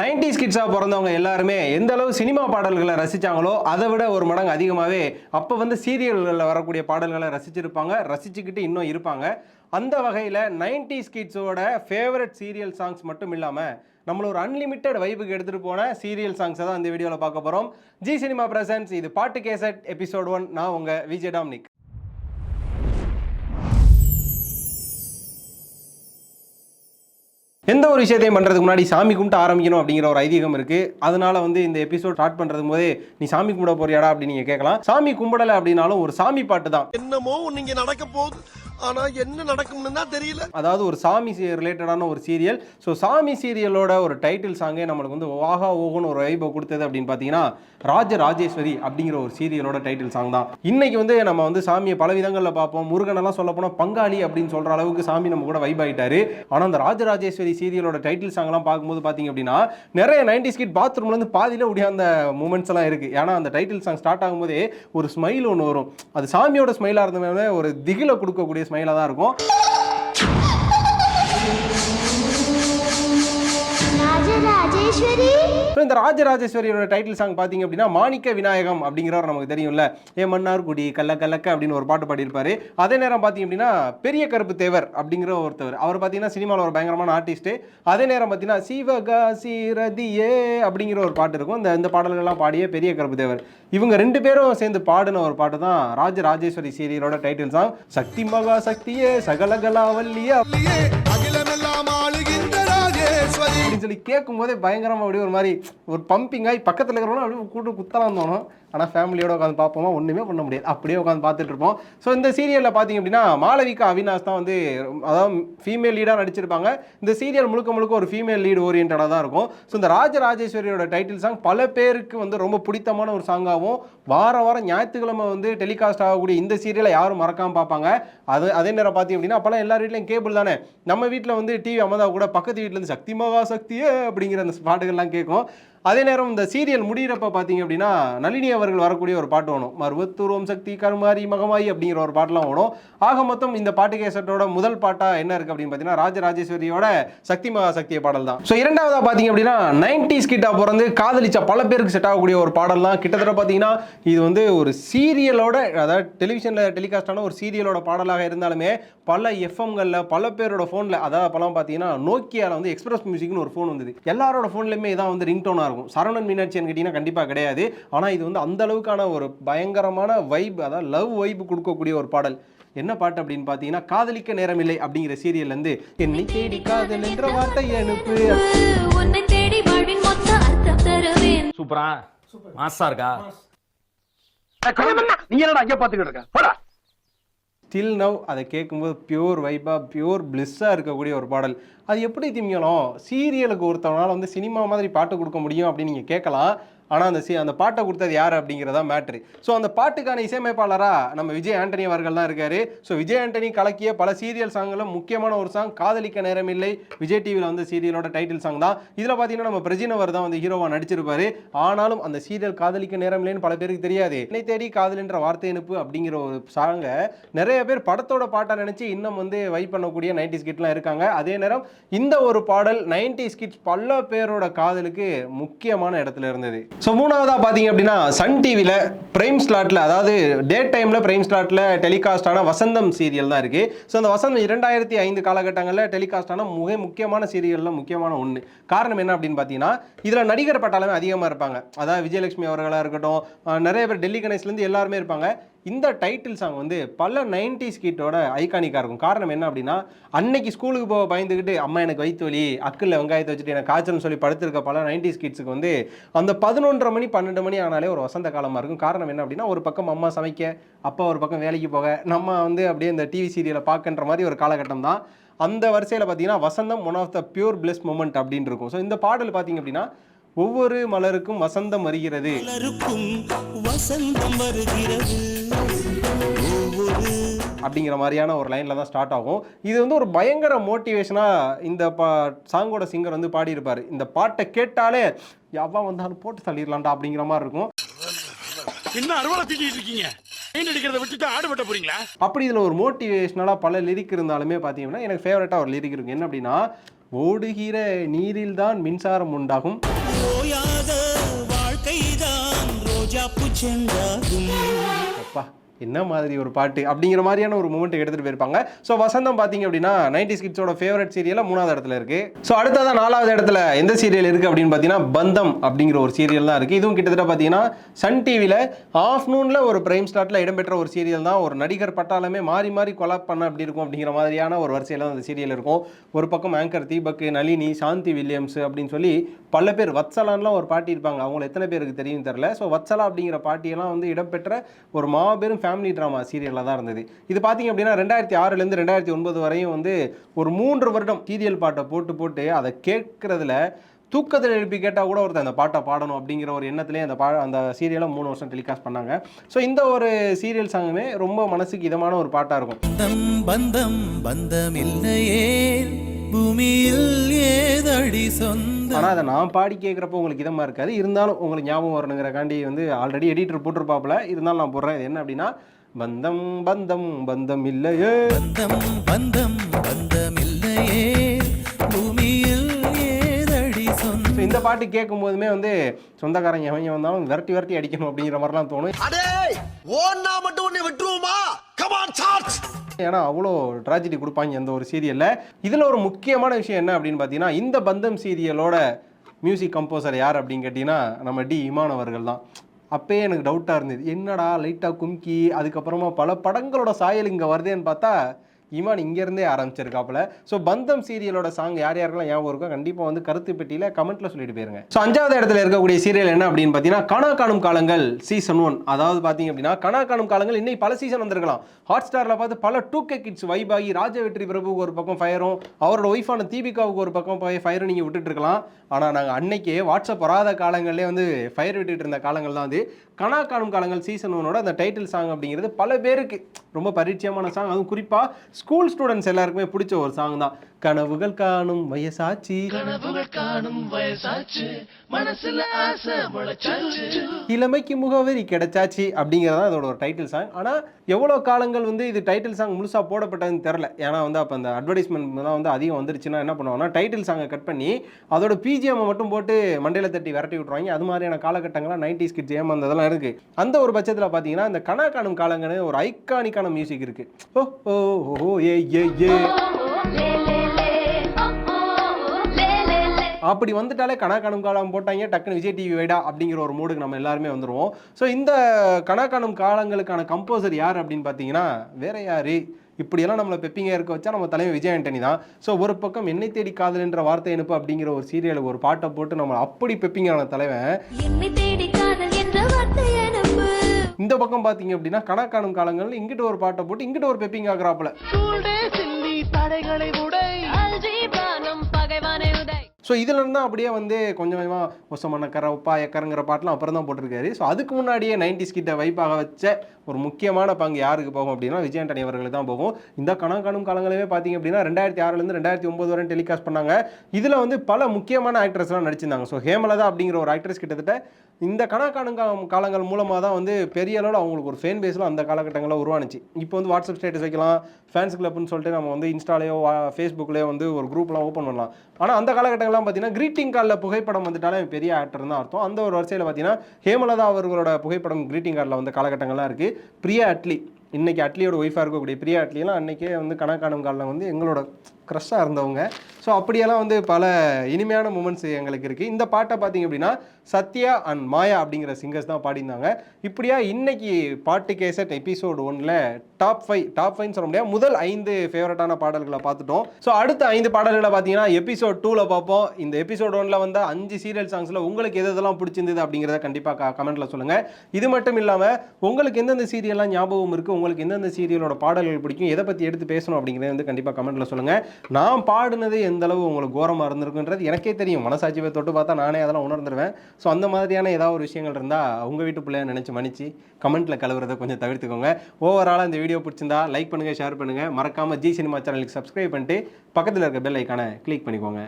Ninety கிட்ஸாக பிறந்தவங்க எல்லாருமே எந்த அளவு சினிமா பாடல்களை ரசித்தாங்களோ அதை விட ஒரு மடங்கு அதிகமாகவே அப்போ வந்து சீரியல்களில் வரக்கூடிய பாடல்களை ரசிச்சிருப்பாங்க ரசிச்சுக்கிட்டு இன்னும் இருப்பாங்க. அந்த வகையில் நைன்டி கிட்ஸோட ஃபேவரட் சீரியல் சாங்ஸ் மட்டும் இல்லாமல் நம்மள ஒரு அன்லிமிட்டெட் வைப்புக்கு எடுத்துகிட்டு போன சீரியல் சாங்ஸை தான் இந்த வீடியோவில் பார்க்க போகிறோம் ஜி சினிமா பிரசன்ஸ் இது பாட்டு கேசட் எபிசோட் ஒன். நான் உங்கள் விஜய் டாம்னிக். எந்த ஒரு விஷயத்தையும் பண்ணுறதுக்கு முன்னாடி சாமி கும்பிட்டு ஆரம்பிக்கணும் அப்படிங்கிற ஒரு ஐதீகம் இருக்குது அதனால வந்து இந்த எபிசோட் ஸ்டார்ட் பண்ணுறது போதே நீ சாமி கும்பிட போறியாடா அப்படின்னு நீங்கள் கேட்கலாம். சாமி கும்பிடலை அப்படின்னாலும் ஒரு சாமி பாட்டு தான். என்னமோ நீங்க நடக்க போகுது. ஆனா என்ன நடக்கும்னு தான் தெரியல. அதாவது ஒரு சாமி ரிலேட்டடான ஒரு சீரியல் ஸோ சாமி சீரியலோட ஒரு டைட்டில் சாங்கே நம்மளுக்கு வந்து வாகா ஓகோன்னு ஒரு வைபை கொடுத்தது அப்படின்னு பார்த்தீங்கன்னா ராஜ ராஜேஸ்வரி அப்படிங்கிற ஒரு சீரியலோட டைட்டில் சாங் தான். இன்னைக்கு வந்து நம்ம வந்து சாமியை பல விதங்களில் பார்ப்போம். முருகனெல்லாம் சொல்ல போனால் பங்காளி அப்படின்னு சொல்கிற அளவுக்கு சாமி நம்ம கூட வைப் ஆகிட்டாரு ஆனால் அந்த ராஜராஜேஸ்வரி சீரியலோட டைட்டில் சாங்லாம் பார்க்கும்போது பார்த்தீங்க அப்படின்னா நிறைய நைன்டி ஸ்கிட் பாத்ரூம்லேருந்து பாதியில் உடைய அந்த மூமெண்ட்ஸ் எல்லாம் இருக்குது ஏன்னா அந்த டைட்டில் சாங் ஸ்டார்ட் ஆகும்போதே ஒரு ஸ்மைல் ஒன்று வரும். அது சாமியோட ஸ்மைலாக இருந்ததுனால ஒரு திகில கொடுக்கக்கூடிய ஸ்மைலாக தான் இருக்கும் இந்த ராஜராஜேஸ்வரியோட டைட்டில் சாங் பார்த்தீங்க அப்படின்னா மாணிக்க விநாயகம் அப்படிங்கிறவர் நமக்கு தெரியும்ல. ஏ மன்னார்குடி கல்ல கல்லக்க அப்படின்னு ஒரு பாட்டு பாடியிருப்பாரு. அதே நேரம் பார்த்தீங்க அப்படின்னா பெரிய கருப்பு தேவர் அப்படிங்கிற ஒருத்தவர். அவர் பார்த்தீங்கன்னா சினிமாவில் ஒரு பயங்கரமான ஆர்டிஸ்ட்டு அதே நேரம் பார்த்தீங்கன்னா சிவகாசி ரதியே அப்படிங்கிற ஒரு பாட்டு இருக்கும். இந்த இந்த பாடல்கள்லாம் பாடிய பெரிய கருப்பு தேவர். இவங்க ரெண்டு பேரும் சேர்ந்து பாடின ஒரு பாட்டு தான் ராஜ ராஜேஸ்வரி சீரியலோட டைட்டில் சாங் சக்தி மகா சக்தியே அகிலமெல்லாம் ஆளுகின்ற ராஜேஸ்வரி அப்படின்னு சொல்லி கேட்கும் போதே பயங்கரமா அப்படியே ஒரு மாதிரி ஒரு பம்பிங் ஆகி பக்கத்தில் இருக்கிறவங்களும் அப்படியே கூட்டு குத்தலாம் தோணும். ஆனால் ஃபேமிலியோட உட்காந்து பார்ப்போமா? ஒன்றுமே பண்ண முடியாது. அப்படியே உட்காந்து பார்த்துட்டு இருப்போம். ஸோ இந்த சீரியலில் பார்த்தீங்க அப்படின்னா மாளவிகா அவினாஸ் தான் வந்து அதாவது ஃபீமேல் லீடாக நடிச்சிருப்பாங்க. இந்த சீரியல் முழுக்க முழுக்க ஒரு ஃபீமேல் லீடு ஓரியன்டாக தான் இருக்கும். ஸோ இந்த ராஜராஜேஸ்வரியோட டைட்டில் சாங் பல பேருக்கு வந்து ரொம்ப பிடித்தமான ஒரு சாங்காகவும் வார வாரம் ஞாயிற்றுக்கிழமை வந்து டெலிகாஸ்ட் ஆகக்கூடிய இந்த சீரியலை யாரும் மறக்காமல் பார்ப்பாங்க. அது அதே நேரம் பார்த்தீங்க அப்படின்னா அப்போல்லாம் எல்லார் வீட்லையும் கேபிள் தானே. நம்ம வீட்டில் வந்து டிவி அமதா கூட பக்கத்து வீட்டில் இருந்து சக்தி மகா சக்தியே அப்படிங்கிற அந்த பாட்டுகள்லாம் கேட்கும். அதே நேரம் இந்த சீரியல் முடிகிறப்ப பார்த்தீங்க அப்படின்னா நளினி அவர்கள் வரக்கூடிய ஒரு பாட்டு வரும் மருவத்தூர்வம் சக்தி கருமாரி மகமாயி அப்படிங்கிற ஒரு பாட்டெலாம் வரும் ஆக மொத்தம் இந்த பாட்டு கேசட்டோட முதல் பாட்டாக என்ன இருக்குது அப்படின்னு பார்த்தீங்கன்னா ராஜராஜேஸ்வரியோட சக்தி மகா சக்திய பாடல் தான் ஸோ இரண்டாவதாக பார்த்தீங்க அப்படின்னா நைன்டிஸ் கிட்டா பிறந்து காதலிச்ச பல பேருக்கு செட் ஆகக்கூடிய ஒரு பாடல் தான் கிட்டத்தட்ட பார்த்தீங்கன்னா இது வந்து ஒரு சீரியலோட அதாவது டெலிவிஷனில் டெலிகாஸ்டான ஒரு சீரியலோட பாடலாக இருந்தாலுமே பல எஃப்எம்களில் பல பேரோட ஃபோனில் அதாவது அப்போலாம் பார்த்தீங்கன்னா நோக்கியாவில் வந்து எக்ஸ்பிரஸ் மியூசிக்னு ஒரு ஃபோன் வந்தது. எல்லாரோட ஃபோன்லையுமே இதான் வந்து ரிங்டோனாக இருக்கும். சரவணன் மீனாட்சின்னு கேட்டிங்கன்னா கண்டிப்பாக கிடையாது. ஆனால் இது வந்து அந்த அளவுக்கான ஒரு பயங்கரமான வைப் அதாவது லவ் வைப் கொடுக்கக்கூடிய ஒரு பாடல். என்ன பாட்டு அப்படின்னு பார்த்தீங்கன்னா காதலிக்க நேரமில்லை அப்படிங்கிற சீரியல்லேருந்து என்னை தேடி காதல் என்ற வார்த்தை அனுப்பு. உன்னை தேடி வாழ்வின் மொத்த அர்த்தம் தருவேன். சூப்பரா? மாசா இருக்கா? நீ என்னடா அங்கே பாத்துக்கிட்டு இருக்க? போடா. ஸ்டில் நவ் அதை கேட்கும்போது பியூர் வைப்பாக பியூர் பிளிஸ்ஸாக இருக்கக்கூடிய ஒரு பாடல். அது எப்படி திமிங்கலாம்? சீரியலுக்கு ஒருத்தவனால வந்து சினிமா மாதிரி பாட்டு கொடுக்க முடியும் அப்படின்னு நீங்கள் கேட்கலாம். ஆனால் அந்த சி அந்த பாட்டை கொடுத்தது யார் அப்படிங்கிறதா மேட்ரு ஸோ அந்த பாட்டுக்கான இசையமைப்பாளராக நம்ம விஜய் ஆண்டனி அவர்கள் தான் இருக்காரு. ஸோ விஜய் ஆண்டனி கலக்கிய பல சீரியல் சாங்கில் முக்கியமான ஒரு சாங் காதலிக்க நேரம் இல்லை விஜய் டிவியில் வந்து சீரியலோட டைட்டில் சாங் தான். இதில் பார்த்தீங்கன்னா நம்ம பிரஜினவர் தான் வந்து ஹீரோவாக நடிச்சிருப்பாரு. ஆனாலும் அந்த சீரியல் காதலிக்க நேரம் இல்லைன்னு பல பேருக்கு தெரியாது. என்னை தேடி காதலின்ற வார்த்தை அனுப்பு அப்படிங்கிற ஒரு சாங்கை. நிறைய பேர் படத்தோட பாட்டை நினச்சி இன்னும் வந்து வைப் பண்ணக்கூடிய நைன்டி ஸ்கிட்லாம் இருக்காங்க. அதே நேரம் இந்த ஒரு பாடல் நைன்டி ஸ்கிட்ஸ் பல பேரோட காதலுக்கு முக்கியமான இடத்துல இருந்தது. ஸோ மூணாவதாக பார்த்தீங்க அப்படின்னா சன் டிவியில் பிரைம் ஸ்லாட்டில் அதாவது டே டைமில் பிரைம் ஸ்லாட்டில் டெலிகாஸ்டான வசந்தம் சீரியல் தான் இருக்குது ஸோ அந்த வசந்தம் இரண்டாயிரத்தி ஐந்து காலகட்டங்களில் டெலிகாஸ்டான மிக முக்கியமான சீரியலில் முக்கியமான ஒன்று காரணம் என்ன அப்படின்னு பார்த்தீங்கன்னா இதில் நடிகர் பட்டாளமே அதிகமாக இருப்பாங்க. அதாவது விஜயலட்சுமி அவர்களாக இருக்கட்டும் நிறைய பேர் டெல்லி கணேஷ்லேருந்து எல்லாருமே இருப்பாங்க. இந்த டைட்டில் சாங் வந்து பல நைன்டிஸ் கீட்டோட ஐகானிக்காக இருக்கும். காரணம் என்ன அப்படின்னா அன்னைக்கு ஸ்கூலுக்கு போக பயந்துக்கிட்டு அம்மா எனக்கு வயிற்று வலி அக்கில் வெங்காயத்தை வச்சுட்டு எனக்கு காய்ச்சல்னு சொல்லி படுத்திருக்க பல நைன்டிஸ் ஸ்கிட்ஸுக்கு வந்து அந்த பதினொன்றரை மணி பன்னெண்டு மணி ஆனாலே ஒரு வசந்த காலமாக இருக்கும். காரணம் என்ன அப்படின்னா ஒரு பக்கம் அம்மா சமைக்க அப்பா ஒரு பக்கம் வேலைக்கு போக நம்ம வந்து அப்படியே இந்த டிவி சீரியலை பார்க்கன்ற மாதிரி ஒரு காலகட்டம் தான். அந்த வரிசையில் பார்த்தீங்கன்னா Vasantham one of the pure bliss moment அப்படின்னு இருக்கும். ஸோ இந்த பாடல் பார்த்தீங்க அப்படின்னா ஒவ்வொரு மலருக்கும் வசந்தம் வருகிறது. மலருக்கும் வசந்தம் வருகிறது. அப்படிங்கிற மாதிரியான ஒரு லைனில் தான் ஸ்டார்ட் ஆகும். இது வந்து ஒரு பயங்கர மோட்டிவேஷனாக இந்த பா சாங்கோட சிங்கர் வந்து பாடியிருப்பார். இந்த பாட்டை கேட்டாலே எவ்வளோ வந்தாலும் போட்டு தள்ளிடலாம்டா அப்படிங்கிற மாதிரி இருக்கும். என்ன அறுவலை தூக்கிட்டு இருக்கீங்க? பெயிண்ட் அடிக்கிறத விட்டுட்டு ஆடு வெட்ட போறீங்களா? அப்படி இதில் ஒரு மோட்டிவேஷ்னலாக பல லிரிக் இருந்தாலுமே பார்த்தீங்கன்னா எனக்கு ஃபேவரட்டாக ஒரு லிரிக் இருக்கு. என்ன அப்படின்னா ஓடுகிற நீரில்தான் மின்சாரம் உண்டாகும். ஓயாத வாழ்க்கைதான் ரோஜா பூச்செண்டாகும் அப்பா. என்ன மாதிரி ஒரு பாட்டு அப்படிங்கிற மாதிரியான ஒரு மூமெண்ட் எடுத்துட்டு போயிருப்பாங்க. ஸோ வசந்தம் பார்த்தீங்க அப்படின்னா நைன்டி கிட்ஸோட ஃபேவரட் சீரியலாக மூணாவது இடத்துல இருக்கு. ஸோ அடுத்ததான் நாலாவது இடத்துல எந்த சீரியல் இருக்கு அப்படின்னு பார்த்தீங்கன்னா பந்தம் அப்படிங்கிற ஒரு சீரியல் தான் இருக்கு. இதுவும் கிட்டத்தட்ட பார்த்தீங்கன்னா சன் டிவியில் ஆஃப்டர்நூனில் ஒரு பிரைம் ஸ்லாட்டில் இடம்பெற்ற ஒரு சீரியல் தான். ஒரு நடிகர் பட்டாலுமே மாறி மாறி கொலாப் பண்ண அப்படி இருக்கும் அப்படிங்கிற மாதிரியான ஒரு வரிசையில் தான் அந்த சீரியல் இருக்கும். ஒரு பக்கம் ஆங்கர் தீபக் நளினி சாந்தி வில்லியம்ஸ் அப்படின்னு சொல்லி பல பேர் வத்சலான்லாம் ஒரு பாட்டி இருப்பாங்க. அவங்கள எத்தனை பேருக்கு தெரியும் தெரில ஸோ வத்சலா அப்படிங்கிற பாட்டியெல்லாம் வந்து இடம்பெற்ற ஒரு மாபெரும் ஃபேமிலி ட்ராமா சீரியலாக தான் இருந்தது. இது பார்த்தீங்க அப்படின்னா ரெண்டாயிரத்தி ஆறுலேருந்து ரெண்டாயிரத்தி ஒன்பது வரையும் வந்து ஒரு மூன்று வருடம் சீரியல் பாட்டை போட்டு போட்டு அதை கேட்குறதுல தூக்கத்தில் எழுப்பி கேட்டால் கூட ஒருத்தர் அந்த பாட்டை பாடணும் அப்படிங்கிற ஒரு எண்ணத்திலே அந்த பா அந்த சீரியலை மூணு வருஷம் டெலிகாஸ்ட் பண்ணாங்க. ஸோ இந்த ஒரு சீரியல் சாங்குமே ரொம்ப மனசுக்கு இதமான ஒரு பாட்டாக இருக்கும். பந்தம் பந்தம் பந்தம் இல்லையே பூமியில் ஏதடி சொந்தம்? ஆனால் அதை நான் பாடி கேட்குறப்போ உங்களுக்கு இதமாக இருக்காது. இருந்தாலும் உங்களுக்கு ஞாபகம் வரணுங்கிறக்காண்டி வந்து ஆல்ரெடி எடிட்டர் போட்டிருப்பாப்புல. இருந்தாலும் நான் போடுறேன். இது என்ன அப்படின்னா பந்தம் பந்தம் பந்தம் இல்லையே. பந்தம் பந்தம் பந்தம் இல்லையே. பூமியில் ஏதடி சொந்தம்? ஸோ இந்த பாட்டு கேட்கும் போதுமே வந்து சொந்தக்காரங்க எவங்க வந்தாலும் விரட்டி விரட்டி அடிக்கணும் அப்படிங்கிற மாதிரிலாம் தோணும். அடே ஓன்னா மட்டும் உன்னை விட்டுருவோமா? கமான் சார்ஜ் ஏன்னா அவ்வளோ ட்ராஜடி கொடுப்பாங்க அந்த ஒரு சீரியலில். இதில் ஒரு முக்கியமான விஷயம் என்ன அப்படின்னு பார்த்தீங்கன்னா இந்த பந்தம் சீரியலோட மியூசிக் கம்போசர் யார் அப்படின்னு கேட்டிங்கன்னா நம்ம டி இமான் அவர்கள் தான். அப்பயே எனக்கு டவுட்டாக இருந்தது. என்னடா லைட்டாக கும்கி அதுக்கப்புறமா பல படங்களோட சாயல் இங்கே வருதேன்னு பார்த்தா இமான் இங்கேருந்தே ஆரம்பிச்சிருக்காப்புல. ஸோ பந்தம் சீரியலோட சாங் யார் யாருக்கெல்லாம் ஞாபகம் இருக்கோ கண்டிப்பாக வந்து கருத்து பெட்டியில் கமெண்ட்டில் சொல்லிட்டு போயிருங்க. ஸோ அஞ்சாவது இடத்துல இருக்கக்கூடிய சீரியல் என்ன அப்படின்னு பார்த்தீங்கன்னா கனா காணும் காலங்கள் சீசன் ஒன் அதாவது பார்த்தீங்க அப்படின்னா கனா காணும் காலங்கள் இன்னைக்கு பல சீசன் வந்திருக்கலாம். ஹாட் ஸ்டாரில் பார்த்து பல டூ கே கிட்ஸ் வைபாகி ராஜ வெற்றி பிரபுக்கு ஒரு பக்கம் ஃபயரும் அவரோட ஒய்ஃபான தீபிகாவுக்கு ஒரு பக்கம் போய் ஃபயரும் நீங்கள் விட்டுட்டு இருக்கலாம். ஆனால் நாங்கள் அன்னைக்கே வாட்ஸ்அப் வராத காலங்களே வந்து ஃபயர் விட்டுட்டு இருந்த காலங்கள் தான் வந்து கனா காணும் காலங்கள் சீசன் ஒன்னோட அந்த டைட்டில் சாங் அப்படிங்கிறது பல பேருக்கு ரொம்ப பரிச்சயமான சாங் அதுவும் குறிப்பாக ஸ்கூல் ஸ்டூடெண்ட்ஸ் எல்லாருக்குமே பிடிச்ச ஒரு சாங் தான். கனவுகள் காணும் வயசாச்சி. இளமைக்கு முகவரி கிடைச்சாச்சு அப்படிங்கிறதா இதோட ஒரு டைட்டில் சாங் ஆனால் எவ்வளோ காலங்கள் வந்து இது டைட்டில் சாங் முழுசாக போடப்பட்டதுன்னு தெரில ஏன்னா வந்து அப்போ அந்த அட்வர்டைஸ்மெண்ட் தான் வந்து அதிகம் வந்துருச்சுன்னா என்ன பண்ணுவாங்கன்னா டைட்டில் சாங்கை கட் பண்ணி அதோட பிஜிஎம் மட்டும் போட்டு மண்டையில் தட்டி விரட்டி விட்ருவாங்க அது மாதிரியான காலகட்டங்கள்லாம் நைன்டி ஸ்கிட்ஸ் ஏமாந்ததெல்லாம் இருக்குது அந்த ஒரு பட்சத்தில் பார்த்தீங்கன்னா இந்த கனா காணும் காலங்கன்னு ஒரு ஐகானிக்கான மியூசிக் இருக்குது ஓ ஓ ஓ ஏ ஏ ஏ. அப்படி வந்துட்டாலே கனா காணும் காலம் போட்டாங்க டக்குன்னு விஜய் டிவி வைடா அப்படிங்கிற ஒரு மூடுக்கு நம்ம எல்லாருமே வந்துருவோம். ஸோ இந்த கனா காணும் காலங்களுக்கான கம்போசர் யார் அப்படின்னு பார்த்தீங்கன்னா வேற யாரு? இப்படியெல்லாம் நம்மளை பெப்பிங்க இருக்க வச்சா நம்ம தலைமை விஜய் ஆண்டனி தான். ஸோ ஒரு பக்கம் என்னை தேடி காதல் என்ற வார்த்தை அனுப்பு அப்படிங்கிற ஒரு சீரியலுக்கு ஒரு பாட்டை போட்டு நம்ம அப்படி பெப்பிங்கான தலைவன். இந்த பக்கம் பார்த்தீங்க அப்படின்னா கனா காணும் காலங்கள் இங்கிட்ட ஒரு பாட்டை போட்டு இங்கிட்ட ஒரு பெப்பிங் ஆகுறாப்புல. பகைவானே உதய் ஸோ இதுலேருந்து தான் அப்படியே வந்து கொஞ்சம் கொஞ்சமாக ஒசமண்ணக்கரை உப்பா எக்கரங்கிற பாட்டெலாம் அப்புறம் தான் போட்டிருக்காரு. ஸோ அதுக்கு முன்னாடியே நைன்டிஸ் கிட்ட வைப்பாக வச்ச ஒரு முக்கியமான பங்கு யாருக்கு போகும் அப்படின்னா விஜயாண்டனி அவர்களுக்கு தான் போகும். இந்த கணம் காணும் பார்த்தீங்க அப்படின்னா ரெண்டாயிரத்தி ஆறுலேருந்து ரெண்டாயிரத்தி ஒம்பது வரை டெலிகாஸ்ட் பண்ணாங்க. இதில் வந்து பல முக்கியமான ஆக்ட்ரஸ்லாம் நடிச்சிருந்தாங்க. ஸோ ஹேமலதா அப்படிங்கிற ஒரு ஆக்ட்ரஸ் கிட்டத்தட்ட இந்த கணா காலங்கள் மூலமாக தான் வந்து பெரிய அளவில் அவங்களுக்கு ஒரு ஃபேன் பேஸ்லாம் அந்த காலகட்டங்களில் உருவானுச்சு. இப்போ வந்து வாட்ஸ்அப் ஸ்டேட்டஸ் வைக்கலாம் ஃபேன்ஸ் கிளப்னு சொல்லிட்டு நம்ம வந்து இன்ஸ்டாலேயோ ஃபேஸ்புக்லேயோ வந்து ஒரு குரூப்லாம் ஓப்பன் பண்ணலாம். ஆனால் அந்த காலகட்டங்கள்லாம் பார்த்தீங்கன்னா க்ரீட்டிங் கார்டில் புகைப்படம் வந்துட்டாலே பெரிய ஆக்டர் தான் அர்த்தம். அந்த ஒரு வரிசையில் பார்த்தீங்கன்னா ஹேமலதா அவர்களோட புகைப்படம் க்ரீட்டிங் கார்டில் வந்த காலகட்டங்கள்லாம் இருக்குது பிரியா அட்லி இன்னைக்கு அட்லியோட ஒய்ஃபாக இருக்கக்கூடிய பிரியா அட்லிலாம் அன்னைக்கே வந்து கணக்காணும் காலில் வந்து எங்களோட க்ரஷ்ஷாக இருந்தவங்க. ஸோ அப்படியெல்லாம் வந்து பல இனிமையான மூமெண்ட்ஸ் எங்களுக்கு இருக்குது இந்த பாட்டை பார்த்தீங்க அப்படின்னா சத்யா அண்ட் மாயா அப்படிங்கிற சிங்கர்ஸ் தான் பாடியிருந்தாங்க. இப்படியா இன்னைக்கு பாட்டு கேசட் எபிசோடு ஒன்றில் டாப் ஃபைவ் டாப் ஃபைவ்னு சொல்ல முடியாது முதல் ஐந்து ஃபேவரட்டான பாடல்களை பார்த்துட்டோம். ஸோ அடுத்த ஐந்து பாடல்களை பார்த்தீங்கன்னா எபிசோட் டூவில் பார்ப்போம். இந்த எபிசோட் ஒன்றில் வந்த அஞ்சு சீரியல் சாங்ஸில் உங்களுக்கு எது எதெல்லாம் பிடிச்சிருந்தது அப்படிங்கிறத கண்டிப்பாக கமெண்ட்டில் சொல்லுங்கள் இது மட்டும் இல்லாமல் உங்களுக்கு எந்தெந்த சீரியல்லாம் ஞாபகம் இருக்குது உங்களுக்கு எந்தெந்த சீரியலோட பாடல்கள் பிடிக்கும்? எதை பற்றி எடுத்து பேசணும் அப்படிங்கிறத வந்து கண்டிப்பாக கமெண்ட்டில் சொல்லுங்கள் நான் பாடினது எந்த அளவு உங்களுக்கு கோரமாக இருந்திருக்குன்றது எனக்கே தெரியும். மனசாட்சியை தொட்டு பார்த்தா நானே அதெல்லாம் உணர்ந்துருவேன். ஸோ அந்த மாதிரியான ஏதாவது ஒரு விஷயங்கள் இருந்தால் உங்கள் வீட்டு பிள்ளைய நினச்சி மன்னிச்சு கமெண்ட்டில் கலவுறதை கொஞ்சம் தவிர்த்துக்கோங்க. ஓவராலாக இந்த வீடியோ பிடிச்சிருந்தா லைக் பண்ணுங்கள் ஷேர் பண்ணுங்கள் மறக்காமல் ஜி சினிமா சேனலுக்கு சப்ஸ்கிரைப் பண்ணிட்டு பக்கத்தில் இருக்க பெல் ஐக்கானை கிளிக் பண்ணிக்கோங்க.